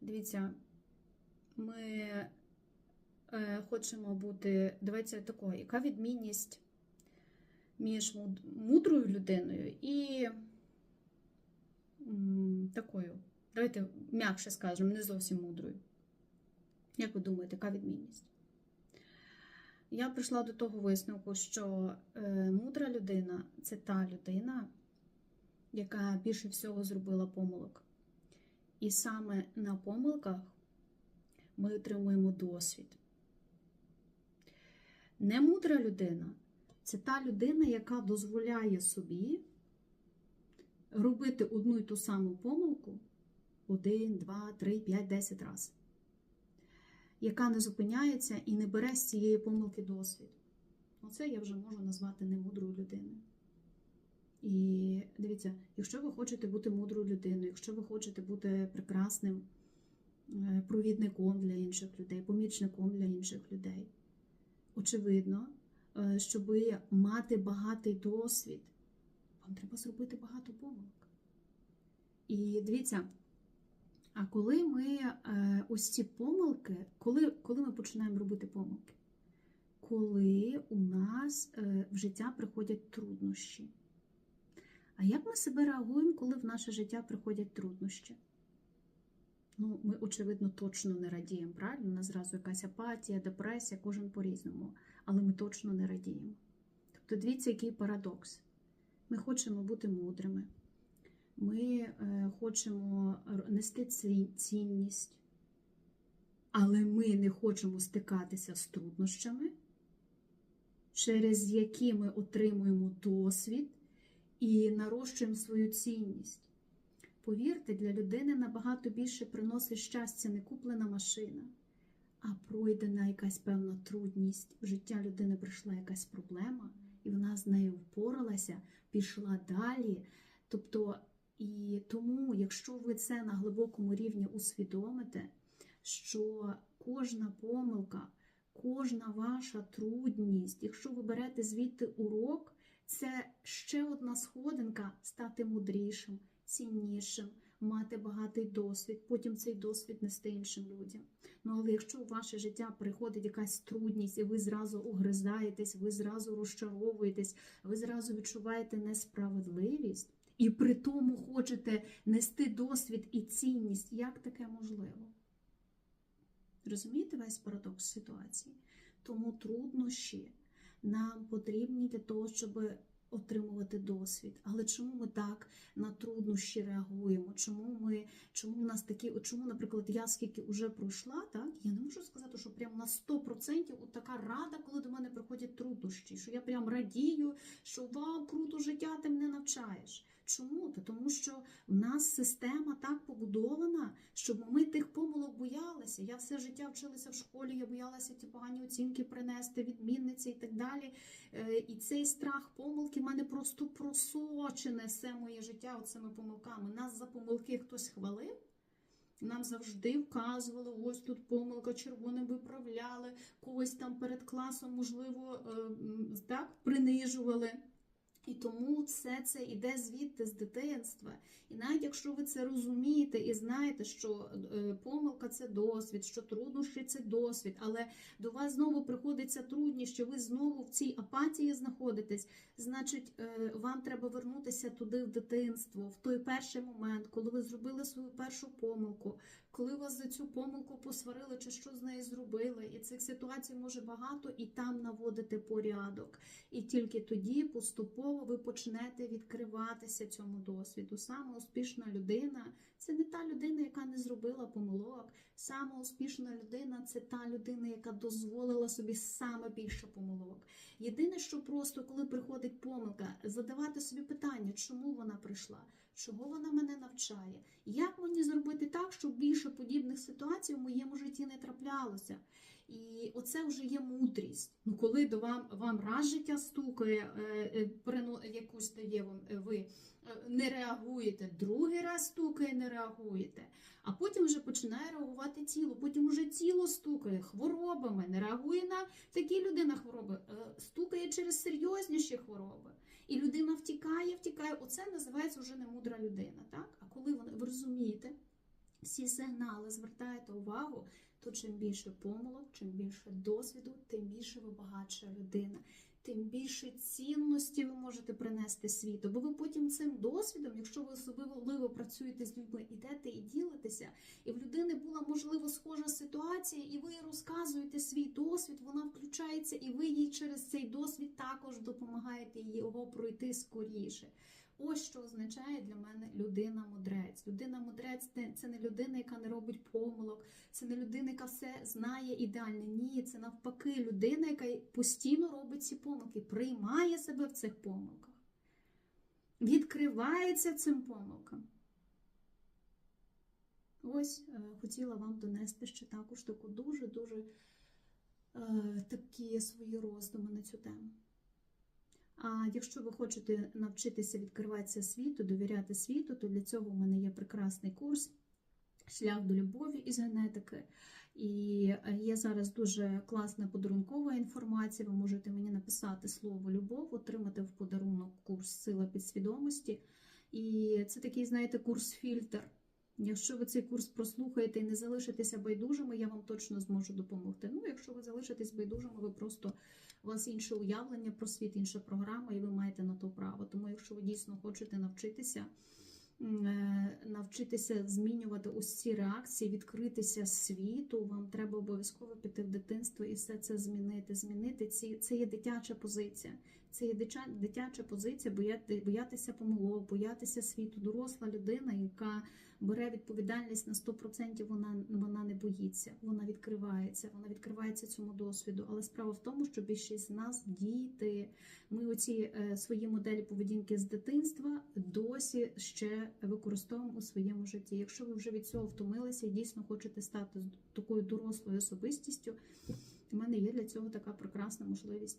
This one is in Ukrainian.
Дивіться, ми е, хочемо бути. Давайте такого, яка відмінність між мудрою людиною і м, такою. Давайте м'якше скажемо, не зовсім мудрою. Як ви думаєте, яка відмінність? Я прийшла до того висновку, що е, мудра людина це та людина, яка більше всього зробила помилок. І саме на помилках ми отримуємо досвід. Немудра людина це та людина, яка дозволяє собі робити одну і ту саму помилку один, два, три, п'ять, десять разів, яка не зупиняється і не бере з цієї помилки досвід. Оце я вже можу назвати немудрою людиною. І дивіться, якщо ви хочете бути мудрою людиною, якщо ви хочете бути прекрасним е, провідником для інших людей, помічником для інших людей, очевидно, е, щоб мати багатий досвід, вам треба зробити багато помилок. І дивіться, а коли ми е, ось ці помилки, коли, коли ми починаємо робити помилки? Коли у нас в життя приходять труднощі. А як ми себе реагуємо, коли в наше життя приходять труднощі? Ну, ми, очевидно, точно не радіємо, правильно? У нас зразу якась апатія, депресія, кожен по-різному, але ми точно не радіємо. Тобто, дивіться, який парадокс. Ми хочемо бути мудрими, ми е, хочемо нести цінність, але ми не хочемо стикатися з труднощами, через які ми отримуємо досвід і нарощуємо свою цінність. Повірте, для людини набагато більше приносить щастя не куплена машина, а пройдена якась певна трудність. В життя людини прийшла якась проблема, і вона з нею впоралася, пішла далі. Тобто, і тому, якщо ви це на глибокому рівні усвідомите, що кожна помилка, кожна ваша трудність, якщо ви берете звідти урок, це ще одна сходинка стати мудрішим, ціннішим, мати багатий досвід, потім цей досвід нести іншим людям. Ну але якщо у ваше життя приходить якась трудність, і ви зразу огризаєтесь, ви зразу розчаровуєтесь, ви зразу відчуваєте несправедливість, і при тому хочете нести досвід і цінність, як таке можливо? Розумієте весь парадокс ситуації? Тому труднощі нам потрібні для того, щоб отримувати досвід. Але чому ми так на труднощі реагуємо? Чому ми, чому в нас такі, чому, наприклад, я скільки вже пройшла, так я не можу сказати, що прям на 100% от така рада, коли до мене приходять труднощі, що я прям радію, що вау, круто життя, ти мене навчаєш. Чому? Та тому що в нас система так побудована, щоб ми тих помилок боялися. Я все життя вчилася в школі, я боялася ті погані оцінки принести, відмінниці і так далі. Е, І цей страх помилки в мене просто просочене все моє життя оцими помилками. Нас за помилки хтось хвалив. Нам завжди вказували, ось тут помилка червоним виправляли, когось там перед класом, можливо, е, так, принижували. І тому все це йде звідти з дитинства. І навіть якщо ви це розумієте і знаєте, що е, помилка це досвід, що труднощі це досвід, але до вас знову приходиться трудність, що ви знову в цій апатії знаходитесь, значить, е, вам треба вернутися туди в дитинство, в той перший момент, коли ви зробили свою першу помилку, коли вас за цю помилку посварили чи що з нею зробили. І цих ситуацій може багато, і там наводити порядок. І тільки тоді поступово ви почнете відкриватися цьому досвіду. Саме успішна людина це не та людина, яка не зробила помилок. Сама успішна людина це та людина, яка дозволила собі саме більше помилок. Єдине, що просто коли приходить помилка, задавати собі питання, чому вона прийшла, чого вона мене навчає, як мені зробити так, щоб більше подібних ситуацій в моєму житті не траплялося. І оце вже є мудрість. Ну, коли до вам вам раз життя стукає, е, е, прино- якусь дає вам, е, ви не реагуєте, другий раз стукає, не реагуєте, а потім вже починає реагувати тіло. Потім вже тіло стукає хворобами, не реагує на такі людина хвороби, стукає через серйозніші хвороби. І людина втікає, втікає. Оце називається вже не мудра людина. Так? А коли ви розумієте, всі сигнали звертаєте увагу, то чим більше помилок, чим більше досвіду, тим більше ви багатша людина. Тим більше цінності ви можете принести світу, бо ви потім цим досвідом, якщо ви особливо працюєте з людьми, ідете і ділитеся, і в людини була можливо схожа ситуація, і ви розказуєте свій досвід, вона включається, і ви їй через цей досвід також допомагаєте його пройти скоріше. Ось що означає для мене людина-мудрець. Людина-мудрець це- не людина, яка не робить помилок, це не людина, яка все знає ідеально. Ні, це навпаки людина, яка постійно робить ці помилки, приймає себе в цих помилках, відкривається цим помилкам. Ось е, хотіла вам донести ще також таку дуже-дуже е, такі свої роздуми на цю тему. А якщо ви хочете навчитися відкриватися світу, довіряти світу, то для цього в мене є прекрасний курс Шлях до любові із генетики. І є зараз дуже класна подарункова інформація. Ви можете мені написати слово любов, отримати в подарунок курс Сила підсвідомості. І це такий, знаєте, курс-фільтр. Якщо ви цей курс прослухаєте і не залишитеся байдужими, я вам точно зможу допомогти. Ну, якщо ви залишитесь байдужими, ви просто у вас інше уявлення про світ, інша програма, і ви маєте на то право. Тому, якщо ви дійсно хочете навчитися, е, навчитися змінювати ось ці реакції, відкритися світу, вам треба обов'язково піти в дитинство і все це змінити. Змінити ці це є дитяча позиція. Це є дитяча позиція, бояти, боятися помилок, боятися світу. Доросла людина, яка бере відповідальність на 100%, вона, вона не боїться, вона відкривається, вона відкривається цьому досвіду. Але справа в тому, що більшість з нас діти. Ми оці е, свої моделі поведінки з дитинства досі ще використовуємо у своєму житті. Якщо ви вже від цього втомилися і дійсно хочете стати такою дорослою особистістю, у мене є для цього така прекрасна можливість.